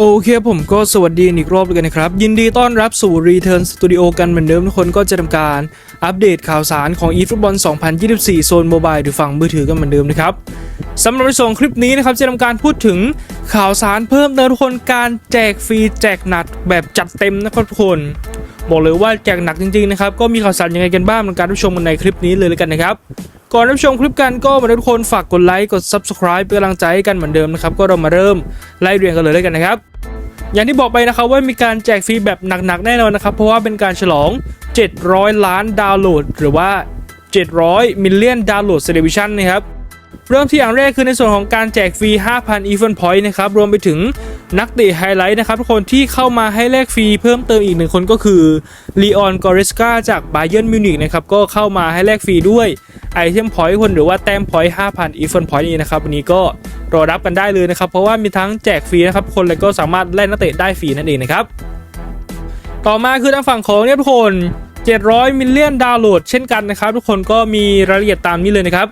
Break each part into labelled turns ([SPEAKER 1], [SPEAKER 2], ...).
[SPEAKER 1] โอเคผมก็สวัสดีอีกรอบเลยกันนะครับ ยินดีต้อนรับสู่ Return Studio กันเหมือนเดิมทุกคนก็จะทำการอัปเดตข่าวสารของ eFootball 2024 โซนโมบายหรือฝั่งมือถือกันเหมือนเดิมนะครับสำหรับในส่วนของคลิปนี้นะครับจะทำการพูดถึงข่าวสารเพิ่มเติมทุกคนการแจกฟรีแจกหนักแบบจัดเต็มนะครับทุกคนบอกเลยว่าแจกหนักจริงๆนะครับก็มีข่าวสารยังไงกันบ้างในการรับชมกันในคลิปนี้เลยแล้วกันนะครับ ก่อนรับชมคลิปกันก็มาทุกคนฝากกดไลค์กด subscribe เป็นกำลังใจให้กันเหมือนเดิมนะครับ ก็เรามาเริ่มไล่เรียงกันเลยแล้วกันนะครับ อย่างที่บอกไปนะครับว่ามีการแจกฟรีแบบหนักๆ แน่นอนนะครับ เพราะว่าเป็นการฉลอง 700 ล้านดาวน์โหลด หรือว่า 700 มิลเลียนดาวน์โหลดเซเลบิชันนะครับเริ่มที่อย่างแรกคือในส่วนของการแจกฟรี 5,000 Event Point นะครับ รวมไปถึงนักเตะไฮไลท์นะครับ ทุกคนที่เข้ามาให้แลกฟรีเพิ่มเติมอีกหนึ่งคนก็คือลีออนกอริสกาจากบาเยิร์นมิวนิกนะครับ ก็เข้ามาให้แลกฟรีด้วย ไอเทมพอยต์คนหรือว่าแต้มพอยต์5,000 Event Point นี้นะครับวันนี้ก็รอรับกันได้เลยนะครับ เพราะว่ามีทั้งแจกฟรีนะครับคนแล้วก็สามารถแลกนักเตะได้ฟรีนั่นเองนะครับ ต่อมาคือทางฝั่งของเนี่ยทุกคน 700 มิลเลียนดาวน์โหลดเช่นกันนะครับ ทุกคนก็มีรายละเอียดตามนี้เลยนะครับ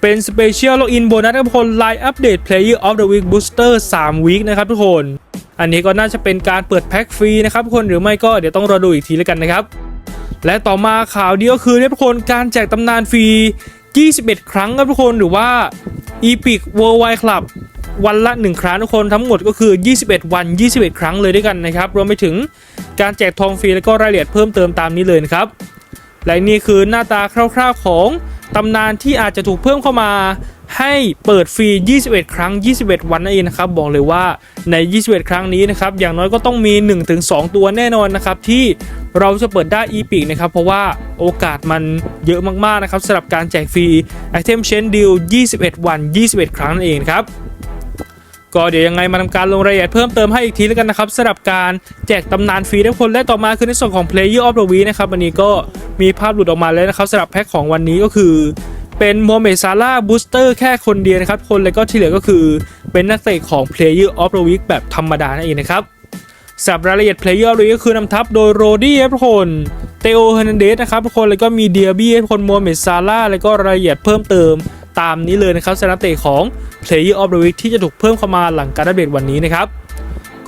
[SPEAKER 1] เป็น Special Login Bonus นะครับทุกคน Line Update Player of the Week Booster 3 week นะครับทุกคน อันนี้ก็น่าจะเป็นการเปิดแพ็คฟรีนะครับทุกคนหรือไม่ก็เดี๋ยวต้องรอดูอีกทีแล้วกันนะครับ และต่อมาข่าวเดียวคือเนี่ยทุกคนการแจกตำนานฟรี 21 ครั้งครับทุกคนหรือว่า Epic Worldwide Club วันละ 1 ครั้งทุกคนทั้งหมดก็คือ 21 วัน 21 ครั้งเลยด้วยกันนะครับ รวมไปถึงการแจกทองฟรีแล้วก็รายละเอียดเพิ่มเติมตามนี้เลยนะครับ และนี่คือหน้าตาคร่าวๆของตำนานที่อาจจะถูกเพิ่มเข้ามา ให้เปิดฟรี 21 ครั้ง 21 วันนั่นเองนะครับ บอกเลยว่าใน 21 ครั้งนี้นะครับ อย่างน้อยก็ต้องมี 1-2 ตัวแน่นอนนะครับ ที่เราจะเปิดได้อีพิกนะครับ เพราะว่าโอกาสมันเยอะมากๆนะครับสำหรับการแจกฟรีไอเทมเชนดิล21 วัน 21 ครั้งนั่นเองครับก็เดี๋ยวยังไงมาทำการลงรายละเอียดเพิ่มเติมให้อีกทีแล้วกันนะครับสำหรับการแจกตำนานฟรีทุกคนและต่อมาคือในส่วนของ Player of the Week นะครับวันนี้ก็มีภาพหลุดออกมาแล้วนะครับสำหรับแพ็คของวันนี้ก็คือ เป็นโมเมซาร่าบูสเตอร์แค่คนเดียวนะครับ คนแล้วก็ที่เหลือก็คือเป็นนักเตะของ Player of the Week แบบธรรมดานั่นเองนะครับสำหรับรายละเอียด Player of the Week ก็คือนำทัพโดยโรดี้ครับทุกคนเตโอเฮนันเดสนะครับทุกคนแล้วก็มีเดียบี้ทุกคนโมเมซาร่าแล้วก็รายละเอียดเพิ่มเติมตามนี้เลยนะครับสำหรับเตะของ Player of the Week ที่จะถูกเพิ่มเข้ามาหลังการอัปเดตวันนี้นะครับ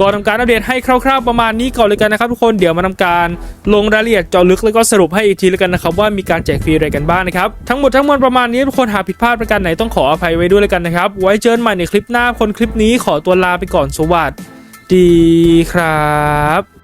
[SPEAKER 1] ก่อนทำการอัปเดตให้คร่าวๆประมาณนี้ก่อนเลยกันนะครับทุกคนเดี๋ยวมาทำการลงรายละเอียดเจาะลึกแล้วก็สรุปให้อีกทีแล้วกันนะครับว่ามีการแจกฟรีอะไรกันบ้างนะครับทั้งหมดทั้งมวลประมาณนี้ทุกคนหากผิดพลาดประการไหนต้องขออภัยไว้ด้วยเลยกันนะครับไว้เจอกันใหม่ในคลิปหน้าคนคลิปนี้ขอตัวลาไปก่อนสวัสดีครับ